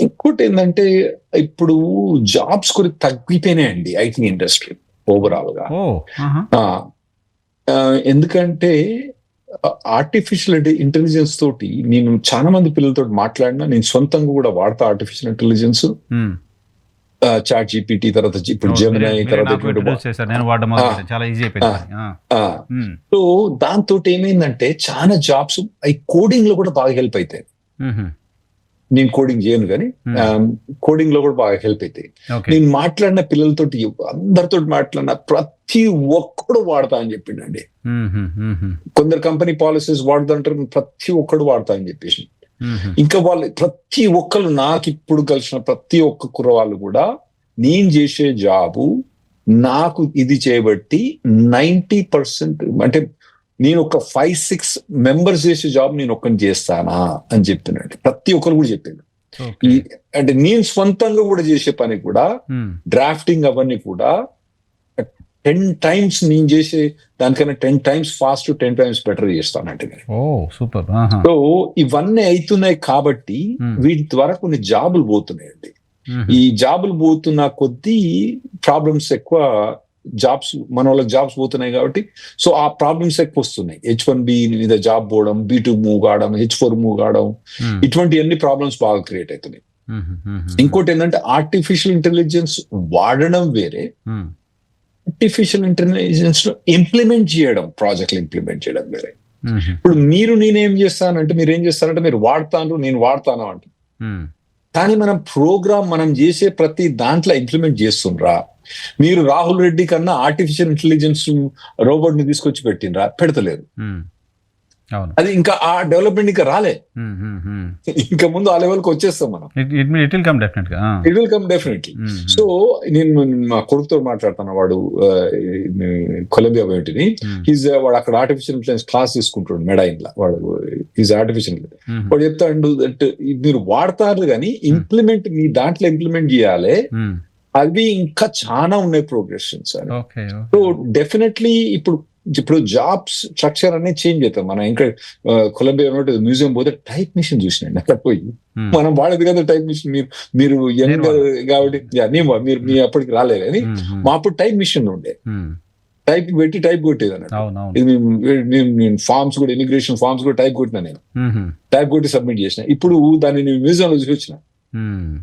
ఇంకోటి ఏంటంటే ఇప్పుడు జాబ్స్ కూడా తగ్గిపోయినాయండి ఐటీ ఇండస్ట్రీ ఓవరాల్గా ఎందుకంటే ఆర్టిఫిషియల్ ఇంటెలిజెన్స్ తోటి నేను చాలా మంది పిల్లలతో మాట్లాడినా నేను సొంతంగా కూడా వాడతా ఆర్టిఫిషియల్ ఇంటెలిజెన్స్. చాట్ జీపీటీ తర్వాత ఇప్పుడు జమినై తర్వాత. సో దాంతో ఏమైందంటే చాలా జాబ్స్ అవి కోడింగ్లో కూడా బాగా హెల్ప్ అవుతాయి. నేను కోడింగ్ చేయను కానీ Hmm. కోడింగ్లో కూడా బాగా హెల్ప్ అవుతాయి నేను మాట్లాడిన పిల్లలతోటి అందరితో మాట్లాడిన ప్రతి ఒక్కడు వాడతా అని చెప్పిండండి. కొందరు కంపెనీ పాలసీస్ వాడుతుంటారు ప్రతి ఒక్కడు వాడతా అని చెప్పేసి. ఇంకా వాళ్ళు ప్రతి ఒక్కరు నాకు ఇప్పుడు కలిసిన ప్రతి ఒక్క కుర్రవాళ్ళు కూడా నేను చేసే జాబు నాకు ఇది చేయబట్టి నైంటీ పర్సెంట్ అంటే నేను ఒక ఫైవ్ సిక్స్ మెంబర్స్ చేసే జాబ్ నేను ఒక్కని చేస్తానా అని చెప్పినాడు ప్రతి ఒక్కరు కూడా ఈ అంటే నేను స్వంతంగా కూడా చేసే పని కూడా. డ్రాఫ్టింగ్ అవన్నీ కూడా టెన్ టైమ్స్ నేను చేసే దానికన్నా ten times fast ten times better చేస్తానంటే సూపర్. సో ఇవన్నీ అవుతున్నాయి కాబట్టి Hmm. వీటి ద్వారా కొన్ని జాబులు పోతున్నాయండి మ్మ్. ఈ జాబులు పోతున్న కొద్దీ ప్రాబ్లమ్స్ ఎక్కువ జాబ్స్ మన వాళ్ళకి జాబ్స్ పోతున్నాయి కాబట్టి సో ఆ ప్రాబ్లమ్స్ ఎక్కువ వస్తున్నాయి హెచ్ వన్ బి మీద జాబ్ పోవడం బి టూ మూవ్ కావడం హెచ్ ఫోర్ మూవ్ కావడం మ్మ్. ఇటువంటి అన్ని ప్రాబ్లమ్స్ బాగా క్రియేట్ అవుతున్నాయి మ్మ్. మ్మ్. ఇంకోటి ఏంటంటే ఆర్టిఫిషియల్ ఇంటెలిజెన్స్ వాడడం వేరే. ఆర్టిఫిషియల్ ఇంటెలిజెన్స్లో ఇంప్లిమెంట్ చేయడం ప్రాజెక్టులు ఇంప్లిమెంట్ చేయడం వేరే. ఇప్పుడు మీరు నేనేం చేస్తానంటే మీరు ఏం చేస్తారంటే మీరు వాడతాను నేను వాడతాను అంటే. కానీ మనం ప్రోగ్రామ్ మనం చేసే ప్రతి దాంట్లో ఇంప్లిమెంట్ చేస్తుండ్రా. మీరు రాహుల్ రెడ్డి కన్నా ఆర్టిఫిషియల్ ఇంటెలిజెన్స్ రోబోట్ని తీసుకొచ్చి పెట్టినరా పెడతలేదు. అది ఇంకా ఆ డెవలప్మెంట్ ఇంకా రాలే. ఇంకా ముందు ఆ లెవెల్కి వచ్చేస్తాం మనం it will come definite. It will come definitely. So నేను మా కొడుకుతో మాట్లాడుతున్నా వాడు కొలంబియా బయోటిని మ్మ్. ఈజ్ వాడు అక్కడ ఆర్టిఫిషియల్ ఇంటెలిజెన్స్ క్లాస్ తీసుకుంటాడు మెడైన్ లా వాడు ఈజ్ ఆర్టిఫిషియల్. వాడు చెప్తాడు దట్ మీరు వాడతారు కానీ ఇంప్లిమెంట్ మీ దాంట్లో ఇంప్లిమెంట్ చేయాలి. అవి ఇంకా చాలా ఉన్నాయి ప్రోగ్రెషన్స్ సో డెఫినెట్లీ ఇప్పుడు ఇప్పుడు జాబ్స్ స్ట్రక్చర్ అనేది చేంజ్ అవుతాం మనం ఇంకా కొలంబియా మ్యూజియం పోతే టైప్ మిషన్ చూసినండి అక్కడ పోయి. మనం వాడేది కదా టైప్ మిషన్ మీరు మీరు యంగ్. కాబట్టి మీరు మీ అప్పటికి రాలేదు. మ్మ్. మా అప్పుడు టైప్ మిషన్ ఉండే. టైప్ పెట్టి టైప్ కొట్టేది అన్నట్టు ఫార్మ్స్ కూడా ఇమిగ్రేషన్ ఫార్మ్స్ కూడా టైప్ కొట్టినా నేను. టైప్ కొట్టి సబ్మిట్ చేసిన ఇప్పుడు దాన్ని నేను మ్యూజియం లో చూసిన మ్మ్.